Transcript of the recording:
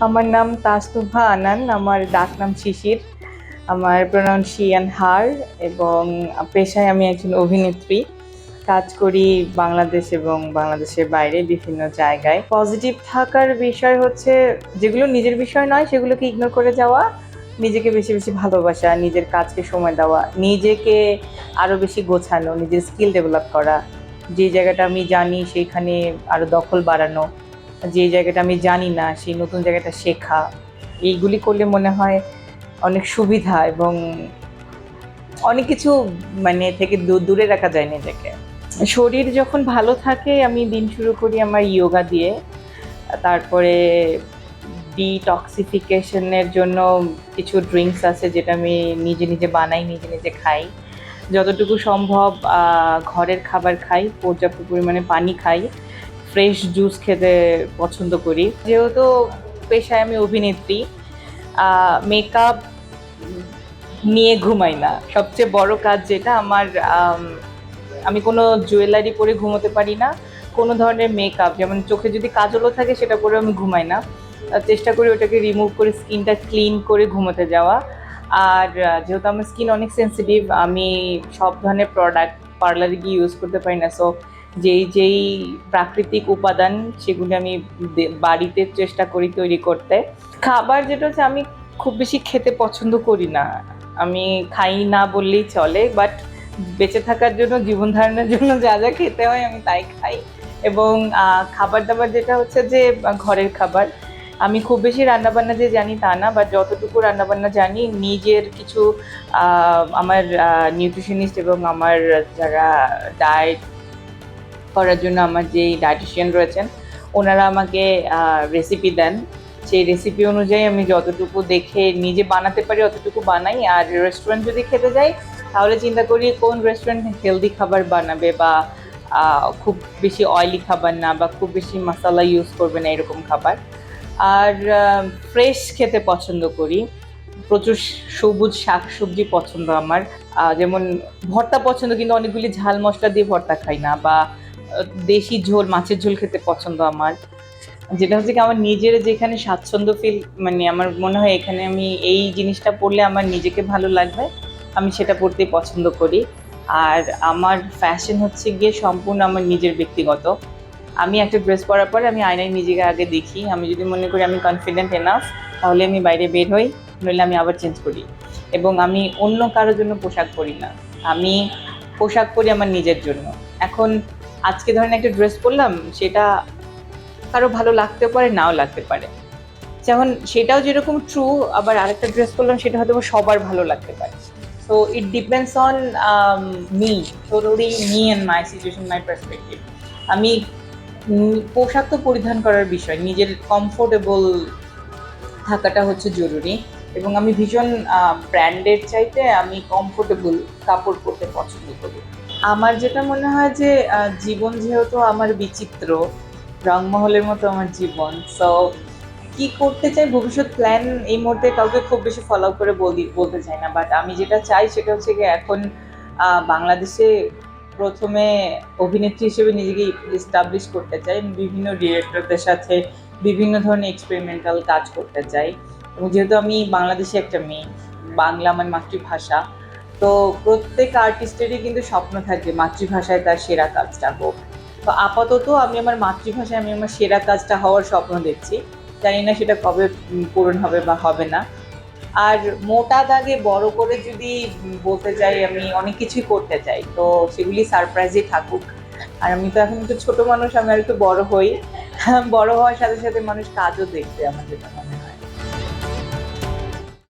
আমার নাম তাসনুভা আনান, আমার ডাক নাম শিশির। আমার প্রনাউন্সিয়ান হার এবং পেশায় আমি একজন অভিনেত্রী। কাজ করি বাংলাদেশ এবং বাংলাদেশের বাইরে বিভিন্ন জায়গায়। পজিটিভ থাকার বিষয় হচ্ছে, যেগুলো নিজের বিষয় নয়, সেগুলোকে ইগনোর করে যাওয়া, নিজেকে বেশি বেশি ভালোবাসা, নিজের কাজকে সময় দেওয়া, নিজেকে আরও বেশি গোছানো, নিজের স্কিল ডেভেলপ করা। যে জায়গাটা আমি জানি, সেইখানে আরও দখল বাড়ানো। যে জায়গাটা আমি জানি না, সেই নতুন জায়গাটা শেখা, এইগুলি করলে মনে হয় অনেক সুবিধা এবং অনেক কিছু মানে থেকে দূরে রাখা যায় নিজেকে। শরীর যখন ভালো থাকে, আমি দিন শুরু করি আমার ইয়োগা দিয়ে। তারপরে ডিটক্সিফিকেশনের জন্য কিছু ড্রিঙ্কস আছে যেটা আমি নিজে নিজে বানাই, নিজে নিজে খাই। যতটুকু সম্ভব ঘরের খাবার খাই, পর্যাপ্ত পরিমাণে পানি খাই। ফ্রেশ জুস খেতে পছন্দ করি। যেহেতু পেশায় আমি অভিনেত্রী মেকআপ নিয়ে ঘুমাই না। সবচেয়ে বড় কাজ যেটা আমার, আমি কোনো জুয়েলারি পরে ঘুমোতে পারি না। কোনো ধরনের মেকআপ যেমন চোখে যদি কাজলও থাকে সেটা পরে আমি ঘুমাই না। চেষ্টা করি ওটাকে রিমুভ করে স্কিনটা ক্লিন করে ঘুমোতে যাওয়া। আর যেহেতু আমার স্কিন অনেক সেন্সিটিভ আমি সব ধরনের প্রোডাক্ট পার্লারে গিয়ে ইউজ করতে পারি না। সো যেই যেই প্রাকৃতিক উপাদান সেগুলি আমি বাড়িতে চেষ্টা করি তৈরি করতে। খাবার যেটা হচ্ছে আমি খুব বেশি খেতে পছন্দ করি না। আমি খাই না বললেই চলে বাট বেঁচে থাকার জন্য, জীবন ধারণের জন্য যা যা খেতে হয় আমি তাই খাই। এবং খাবার দাবার যেটা হচ্ছে যে ঘরের খাবার। আমি খুব বেশি রান্নাবান্না যে জানি তা না বাট যতটুকু রান্নাবান্না জানি, নিজের কিছু আমার নিউট্রিশনিস্ট এবং আমার যারা ডায়েট করার জন্য আমার যেই ডায়েটিশিয়ান রয়েছেন, ওনারা আমাকে রেসিপি দেন। সেই রেসিপি অনুযায়ী আমি যতটুকু দেখে নিজে বানাতে পারি, অতটুকু বানাই। আর রেস্টুরেন্ট যদি খেতে যাই, তাহলে চিন্তা করি কোন রেস্টুরেন্ট হেলদি খাবার বানাবে বা খুব বেশি অয়েলি খাবার না বা খুব বেশি মশলা ইউজ করবে না এরকম খাবার। আর ফ্রেশ খেতে পছন্দ করি। প্রচুর সবুজ শাক সবজি পছন্দ আমার। যেমন ভর্তা পছন্দ, কিন্তু অনেকগুলি ঝাল মশলা দিয়ে ভর্তা খাই না বা দেশি ঝোল, মাছের ঝোল খেতে পছন্দ আমার। যেটা হচ্ছে কি, আমার নিজের যেখানে স্বাচ্ছন্দ্য ফিল মানে আমার মনে হয় এখানে আমি এই জিনিসটা পড়লে আমার নিজেকে ভালো লাগবে, আমি সেটা পড়তেই পছন্দ করি। আর আমার ফ্যাশন হচ্ছে গিয়ে সম্পূর্ণ আমার নিজের ব্যক্তিগত। আমি একটা ড্রেস পরার পরে আমি আয়নায় নিজেকে আগে দেখি, আমি যদি মনে করি আমি কনফিডেন্ট এনাফ তাহলে আমি বাইরে বের হই, নইলে আমি আবার চেঞ্জ করি। এবং আমি অন্য কারোর জন্য পোশাক পরি না, আমি পোশাক পরি আমার নিজের জন্য। এখন আজকে ধরেন একটা ড্রেস পরলাম, সেটা কারও ভালো লাগতে পারে, নাও লাগতে পারে। যেমন সেটাও যেরকম ট্রু আবার আরেকটা ড্রেস পরলাম, সেটা হয়তো সবার ভালো লাগতে পারে। So it depends on me totally me and my situation my perspective আমি পোশাক তো পরিধান করার বিষয়, নিজের কমফোর্টেবল থাকাটা হচ্ছে জরুরি। এবং আমি ভীষণ ব্র্যান্ডেড চাইতে আমি কমফোর্টেবল কাপড় পরতে পছন্দ করি। আমার যেটা মনে হয় যে জীবন যেহেতু আমার বিচিত্র, রংমহলের মতো আমার জীবন সো কি করতে চাই ভবিষ্যৎ প্ল্যান এই মুহূর্তে কাউকে খুব বেশি ফলো করে বলি, বলতে চাই না বাট আমি যেটা চাই সেটা হচ্ছে কি এখন বাংলাদেশে প্রথমে অভিনেত্রী হিসেবে নিজেকে এস্টাবলিশ করতে চাই বিভিন্ন ডিরেক্টরদের সাথে বিভিন্ন ধরনের এক্সপেরিমেন্টাল কাজ করতে চাই। এবং যেহেতু আমি বাংলাদেশে একটা মেয়ে, বাংলা আমার মাতৃভাষা, তো প্রত্যেক আর্টিস্টেরই কিন্তু স্বপ্ন থাকে মাতৃভাষায় তার সেরা কাজটা হোক। তো আপাতত আমি আমার মাতৃভাষায় আমি আমার সেরা কাজটা হওয়ার স্বপ্ন দেখছি। জানি না সেটা কবে পূরণ হবে বা হবে না। আর মোটা দাগে বড় করে যদি বলতে চাই আমি অনেক কিছুই করতে চাই, তো সেগুলি সারপ্রাইজই থাকুক। আর আমি তো এখন একটু ছোট মানুষ, আমি আর একটু বড় হই। বড় হওয়ার সাথে সাথে মানুষ কাজও দেখবে আমাদের হয়।